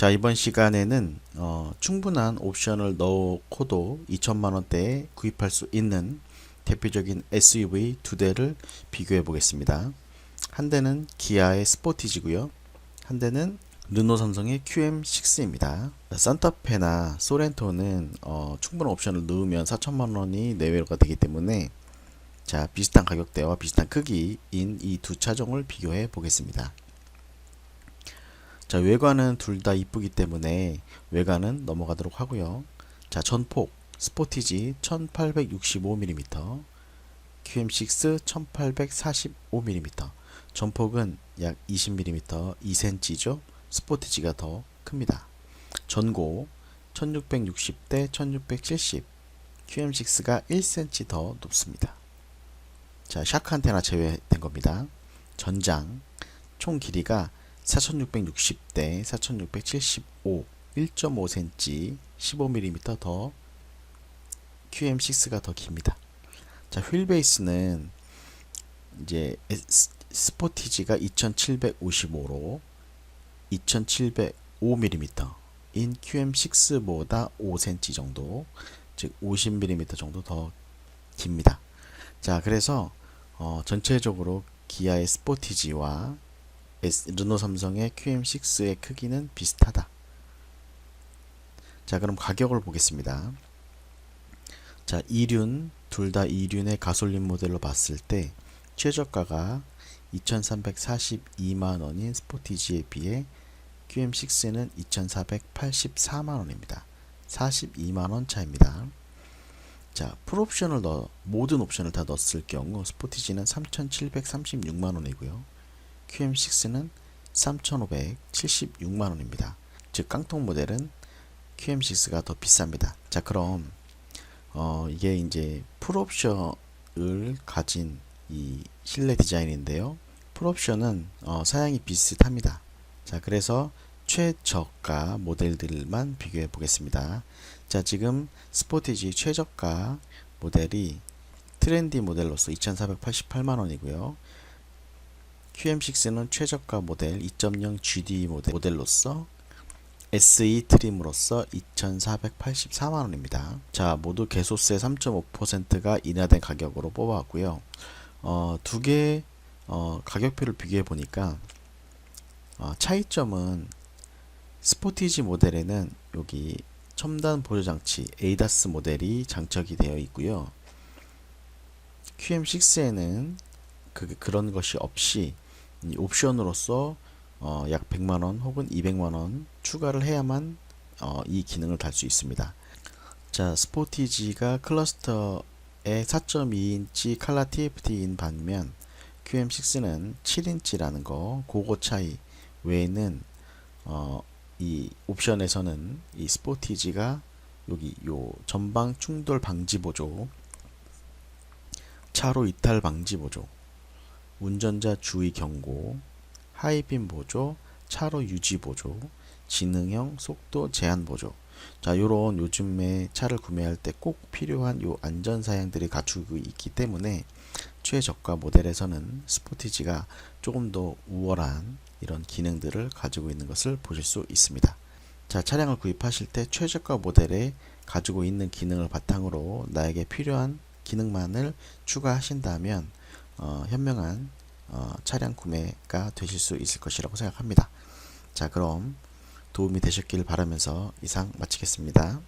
자 이번 시간에는 어, 충분한 옵션을 넣고도 2천만 원대에 구입할 수 있는 대표적인 SUV 두 대를 비교해 보겠습니다. 한 대는 기아의 스포티지고요. 한 대는 르노 삼성의 QM6입니다. 산타페나 소렌토는 어, 충분한 옵션을 넣으면 4천만 원이 내외가 되기 때문에 자 비슷한 가격대와 비슷한 크기인 이 두 차종을 비교해 보겠습니다. 자 외관은 둘 다 이쁘기 때문에 외관은 넘어가도록 하고요. 자 전폭 스포티지 1865mm QM6 1845mm 전폭은 약 20mm 2cm죠. 스포티지가 더 큽니다. 전고 1660대 1670 QM6가 1cm 더 높습니다. 자, 샤크 안테나 제외된 겁니다. 전장 총 길이가 4660대 4675 1.5cm 15mm 더 QM6가 더 깁니다. 자, 휠 베이스는 이제 스- 스포티지가 2755로 2705mm 인 QM6보다 5cm 정도, 즉 50mm 정도 더 깁니다. 자, 그래서 어, 전체적으로 기아의 스포티지와 르노 삼성의 QM6의 크기는 비슷하다. 자, 그럼 가격을 보겠습니다. 자, 이륜 둘 다 이륜의 가솔린 모델로 봤을 때 최저가가 2,342만 원인 스포티지에 비해 QM6는 2,484만 원입니다. 42만 원 차입니다. 자, 풀옵션을 넣어 모든 옵션을 다 넣었을 경우 스포티지는 3,736만 원이고요. QM6는 3,576만 원입니다. 즉 깡통 모델은 QM6가 더 비쌉니다. 자, 그럼 어, 이게 이제 풀옵션을 가진 이 실내 디자인인데요. 풀옵션은 어, 사양이 비슷합니다. 자, 그래서 최저가 모델들만 비교해 보겠습니다. 자, 지금 스포티지 최저가 모델이 트렌디 모델로서 2,488만 원이고요. QM6는 최저가 모델 2.0 GD 모델 모델로서 SE 트림으로서 2,484만 원입니다. 자, 모두 개소세 3.5%가 인하된 가격으로 뽑아왔고요. 어, 두 개, 어, 가격표를 비교해 보니까, 어, 차이점은 스포티지 모델에는 여기 첨단 보조 장치 에이다스 모델이 장착이 되어 있고요. QM6에는 그, 그런 것이 없이 이 옵션으로서 어, 약 100만원 혹은 200만원 추가를 해야만 어, 이 기능을 달 수 있습니다. 자, 스포티지가 클러스터의 4.2인치 칼라 TFT인 반면 QM6는 7인치라는 거, 그거 차이 외에는 어, 이 옵션에서는 이 스포티지가 여기 요 전방 충돌 방지 보조, 차로 이탈 방지 보조, 운전자 주의 경고, 하이빔 보조, 차로 유지 보조, 지능형 속도 제한 보조. 자, 요런 요즘에 차를 구매할 때 꼭 필요한 요 안전 사양들이 갖추고 있기 때문에 최저가 모델에서는 스포티지가 조금 더 우월한 이런 기능들을 가지고 있는 것을 보실 수 있습니다. 자, 차량을 구입하실 때 최저가 모델에 가지고 있는 기능을 바탕으로 나에게 필요한 기능만을 추가하신다면 어, 현명한 어, 차량 구매가 되실 수 있을 것이라고 생각합니다. 자, 그럼 도움이 되셨길 바라면서 이상 마치겠습니다.